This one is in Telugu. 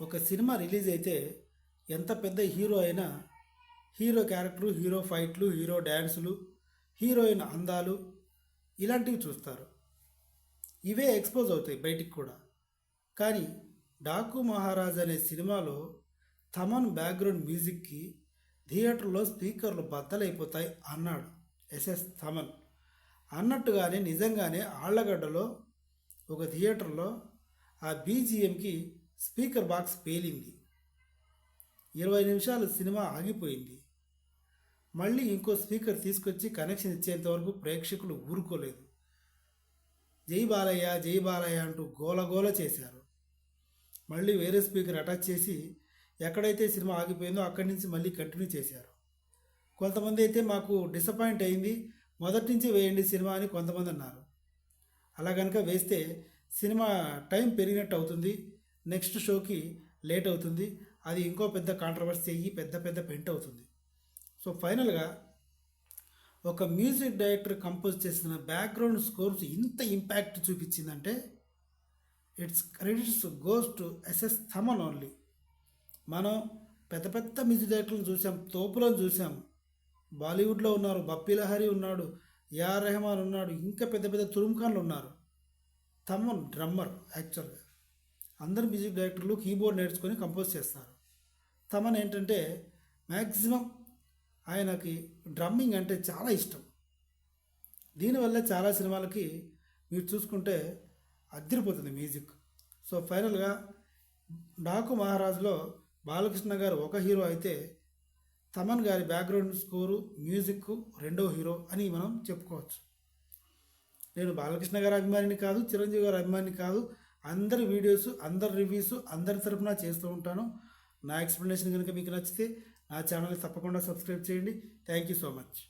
ఒక సినిమా రిలీజ్ అయితే ఎంత పెద్ద హీరో అయినా హీరో క్యారెక్టరు హీరో ఫైట్లు హీరో డ్యాన్సులు హీరోయిన్ అందాలు ఇలాంటివి చూస్తారు. ఇవే ఎక్స్పోజ్ అవుతాయి బయటికి కూడా. కానీ డాకు మహారాజ్ అనే సినిమాలో తమన్ బ్యాక్గ్రౌండ్ మ్యూజిక్కి థియేటర్లో స్పీకర్లు బద్దలైపోతాయి అన్నాడు ఎస్ఎస్ తమన్. అన్నట్టుగానే నిజంగానే ఆళ్ళగడ్డలో ఒక థియేటర్లో ఆ బీజిఎంకి స్పీకర్ బాక్స్ పేలింది. ఇరవై నిమిషాలు సినిమా ఆగిపోయింది. మళ్ళీ ఇంకో స్పీకర్ తీసుకొచ్చి కనెక్షన్ ఇచ్చేంత వరకు ప్రేక్షకులు ఊరుకోలేదు. జై బాలయ్య జై బాలయ్య అంటూ గోలగోల చేశారు. మళ్ళీ వేరే స్పీకర్ అటాచ్ చేసి ఎక్కడైతే సినిమా ఆగిపోయిందో అక్కడి నుంచి మళ్ళీ కంటిన్యూ చేశారు. కొంతమంది అయితే మాకు డిసప్పాయింట్ అయింది మొదటి నుంచి వేయండి సినిమా అని కొంతమంది అన్నారు. అలా కనుక వేస్తే సినిమా టైం పెరిగినట్టు అవుతుంది నెక్స్ట్ షోకి లేట్ అవుతుంది. అది ఇంకో పెద్ద కాంట్రవర్సీ అయ్యి పెద్ద పెద్ద పెంట్ అవుతుంది. సో ఫైనల్గా ఒక మ్యూజిక్ డైరెక్టర్ కంపోజ్ చేసిన బ్యాక్గ్రౌండ్ స్కోర్స్ ఇంత impact చూపించిందంటే it's credits goes to S S Thaman only. మనం పెద్ద పెద్ద మ్యూజిక్ డైరెక్టర్లను చూసాం తోపులను చూసాం. బాలీవుడ్లో ఉన్నారు బప్పిలహరి ఉన్నాడు ఏఆర్ రెహమాన్ ఉన్నాడు ఇంకా పెద్ద పెద్ద తురుమ్ఖాన్లు ఉన్నారు. తమన్ డ్రమ్మర్ యాక్చువల్గా. అందరు మ్యూజిక్ డైరెక్టర్లు కీబోర్డ్ నేర్చుకొని కంపోజ్ చేస్తారు. తమన్ ఏంటంటే మ్యాక్సిమం ఆయనకి డ్రమ్మింగ్ అంటే చాలా ఇష్టం. దీనివల్ల చాలా సినిమాలకి మీరు చూసుకుంటే అదిరిపోతుంది మ్యూజిక్. సో ఫైనల్గా డాకు మహారాజ్లో బాలకృష్ణ గారు ఒక హీరో అయితే తమన్ గారి బ్యాక్గ్రౌండ్ స్కోరు మ్యూజిక్ రెండో హీరో అని మనం చెప్పుకోవచ్చు. నేను బాలకృష్ణ గారి అభిమానిని కాదు చిరంజీవి గారి అభిమానిని కాదు అందరి వీడియోస్ అందరి రివ్యూస్ అందరి తరపున చేస్తూ ఉంటాను. నా ఎక్స్ప్లెనేషన్ కనుక మీకు నచ్చితే నా ఛానల్ని తప్పకుండా సబ్స్క్రైబ్ చేయండి. Thank you so much